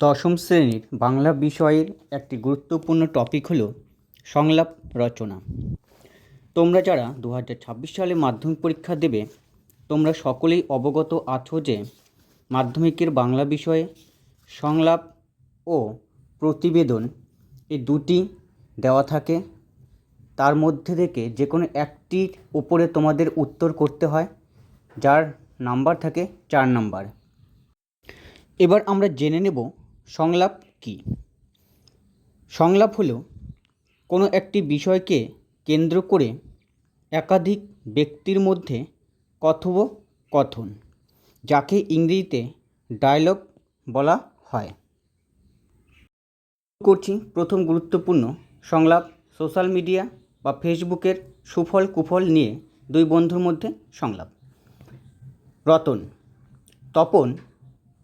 দশম শ্রেণির বাংলা বিষয়ের একটি গুরুত্বপূর্ণ টপিক হলো সংলাপ রচনা। তোমরা যারা দু হাজার ছাব্বিশ সালে মাধ্যমিক পরীক্ষা দেবে, তোমরা সকলেই অবগত আছো যে মাধ্যমিকের বাংলা বিষয়ে সংলাপ ও প্রতিবেদন এই দুটি দেওয়া থাকে। তার মধ্যে থেকে যে কোনো একটির উপরে তোমাদের উত্তর করতে হয়, যার নাম্বার থাকে চার নাম্বার। এবার আমরা জেনে নেব সংলাপ কী? সংলাপ হলো কোনো একটি বিষয়কে কেন্দ্র করে একাধিক ব্যক্তির মধ্যে কথোপকথন, যাকে ইংরেজিতে ডায়লগ বলা হয়। করছি প্রথম গুরুত্বপূর্ণ সংলাপ। সোশ্যাল মিডিয়া বা ফেসবুকের সুফল কুফল নিয়ে দুই বন্ধুর মধ্যে সংলাপ। রতন, তপন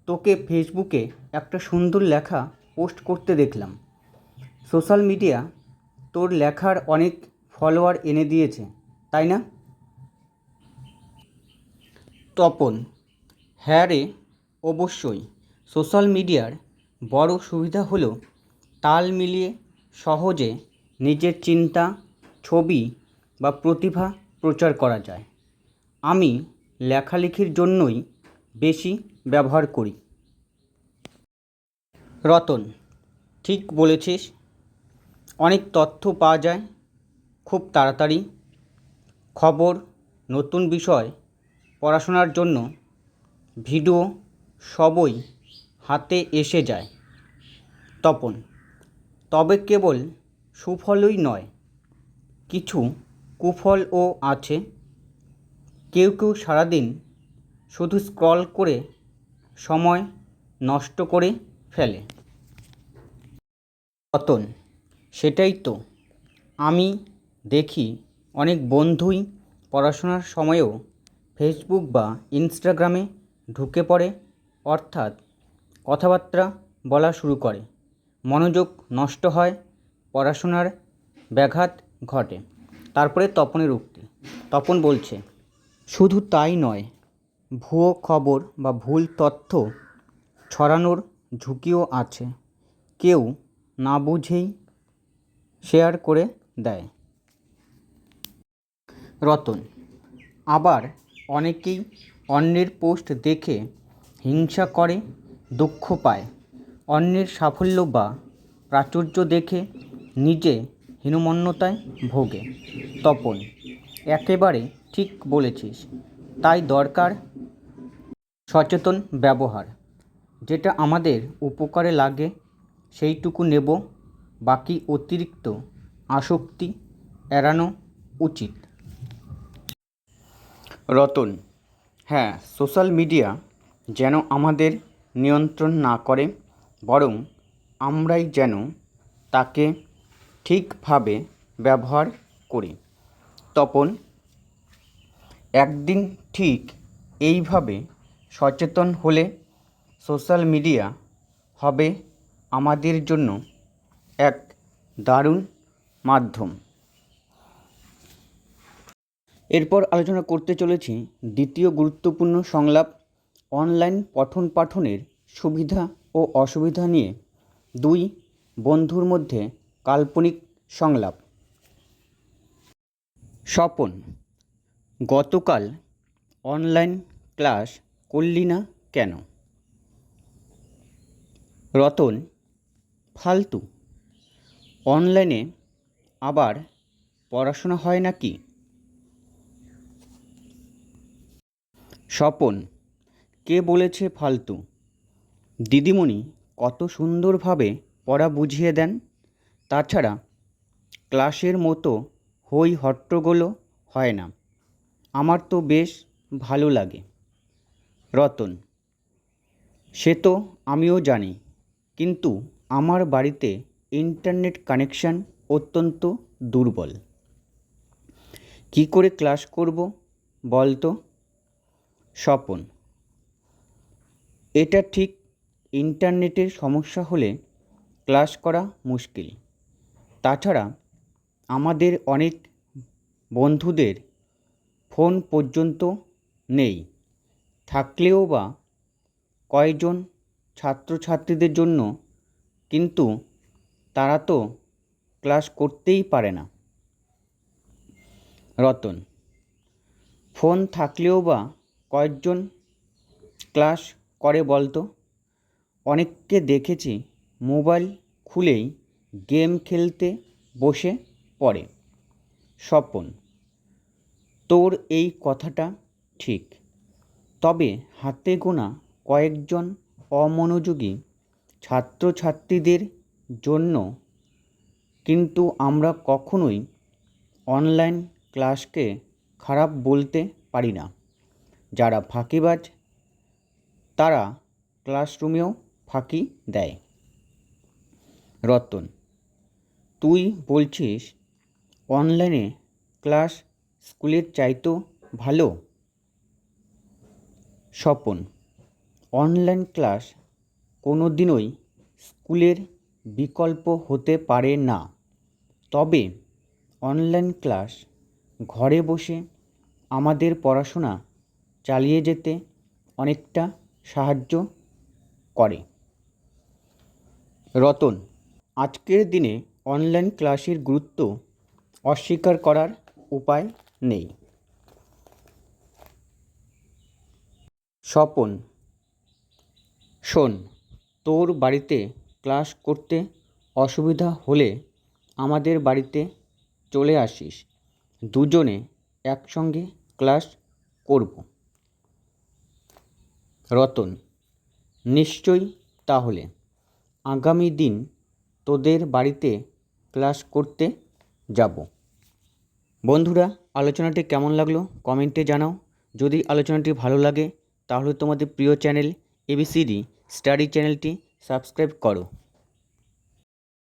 তোকে ফেসবুকে একটা সুন্দর লেখা পোস্ট করতে দেখলাম। সোশ্যাল মিডিয়া তোর লেখার অনেক ফলোয়ার এনে দিয়েছে, তাই না? তপন হ্যাঁ রে, অবশ্যই। সোশ্যাল মিডিয়ার বড় সুবিধা হলো তাল মিলিয়ে সহজে নিজের চিন্তা, ছবি বা প্রতিভা প্রচার করা যায়। আমি লেখালেখির জন্যই বেশি ব্যবহার করি। রতন, ঠিক বলেছিস। অনেক তথ্য পাওয়া যায়। খুব তাড়াতাড়ি। খবর, নতুন বিষয়, পড়াশোনার জন্য। ভিডিও সবই হাতে এসে যায়। তপন, তবে কেবল সুফলই নয়, কিছু কুফলও আছে। কেউ কেউ সারাদিন শুধু স্ক্রল করে সময় নষ্ট করে ফেলে। রতন সেটাই তো। আমি দেখি অনেক বন্ধুই পড়াশোনার সময়েও ফেসবুক বা ইনস্টাগ্রামে ঢুকে পড়ে, অর্থাৎ কথাবার্তা বলা শুরু করে। মনোযোগ নষ্ট হয়, পড়াশোনার ব্যাঘাত ঘটে। তারপরে তপনের উক্তি। তপন বলছে, শুধু তাই নয় ভুয়ো খবর বা ভুল তথ্য ছড়ানোর ঝুঁকিও আছে। কেউ না বুঝেই শেয়ার করে দেয়। রতন, আবার অনেকেই অন্যের পোস্ট দেখে হিংসা করে, দুঃখ পায়। অন্যের সাফল্য বা প্রাচুর্য দেখে নিজে হীনমন্যতায় ভোগে। তপন, একেবারে ঠিক বলেছিস। তাই দরকার সচেতন ব্যবহার। যেটা আমাদের উপকারে লাগে, সেইটুকু নেব। বাকি অতিরিক্ত আসক্তি এড়ানো উচিত। রতন হ্যাঁ সোশ্যাল মিডিয়া যেন আমাদের নিয়ন্ত্রণ না করে, বরং আমরাই যেন তাকে ঠিকভাবে ব্যবহার করি। তপন, একদিন ঠিক এইভাবে সচেতন হলে সোশ্যাল মিডিয়া হবে আমাদের জন্য এক দারুণ মাধ্যম। এরপর আলোচনা করতে চলেছি দ্বিতীয় গুরুত্বপূর্ণ সংলাপ, অনলাইন পঠন পাঠনের সুবিধা ও অসুবিধা নিয়ে। দুই, বন্ধুর মধ্যে কাল্পনিক সংলাপ। স্বপন, গতকাল অনলাইন ক্লাস করলি না কেন? রতন, ফালতু। অনলাইনে আবার পড়াশোনা হয় নাকি? স্বপন, কে বলেছে ফালতু? দিদিমণি কত সুন্দরভাবে পড়া বুঝিয়ে দেন। তাছাড়া ক্লাসের মতো হই হট্টগোলও হয় না। আমার তো বেশ ভালো লাগে। রতন। সে তো আমিও জানি, কিন্তু আমার বাড়িতে ইন্টারনেট কানেকশান অত্যন্ত দুর্বল। কী করে ক্লাস করব বল তো স্বপন। এটা ঠিক ইন্টারনেটের সমস্যা হলে ক্লাস করা মুশকিল। তাছাড়া আমাদের অনেক বন্ধুদের ফোন পর্যন্ত নেই। থাকলেও বা কয়জন ছাত্রছাত্রীদের জন্য কিন্তু তারা তো ক্লাস করতেই পারে না। রতন, ফোন থাকলেও বা কয়েকজন ক্লাস করে বলতো? অনেককে দেখেছি মোবাইল খুলেই গেম খেলতে বসে পড়ে। স্বপন, তোর এই কথাটা ঠিক। তবে হাতে গোনা কয়েকজন অমনোযোগী ছাত্রছাত্রীদের জন্য কিন্তু আমরা কখনোই অনলাইন ক্লাসকে খারাপ বলতে পারি না। যারা ফাঁকিবাজ, তারা ক্লাসরুমেও ফাঁকি দেয়। রতন, তুই বলছিস, অনলাইনে ক্লাস স্কুলের চাইতো ভালো? স্বপন। অনলাইন ক্লাস কোনো দিনই স্কুলের বিকল্প হতে পারে না। তবে অনলাইন ক্লাস ঘরে বসে আমাদের পড়াশোনা চালিয়ে যেতে অনেকটা সাহায্য করে। রতন, আজকের দিনে অনলাইন ক্লাসের গুরুত্ব অস্বীকার করার উপায় নেই। স্বপন। শোন, তোর বাড়িতে ক্লাস করতে অসুবিধা হলে আমাদের বাড়িতে চলে আসিস। দুজনে একসঙ্গে ক্লাস করব। রতন, নিশ্চয়ই তাহলে। আগামী দিন তোদের বাড়িতে ক্লাস করতে যাব। বন্ধুরা, আলোচনাটি কেমন লাগল কমেন্টে জানাও। যদি আলোচনাটি ভালো লাগে তাহলে তোমাদের প্রিয় চ্যানেল এবিসিডি স্টাডি চ্যানেলটি সাবস্ক্রাইব করো।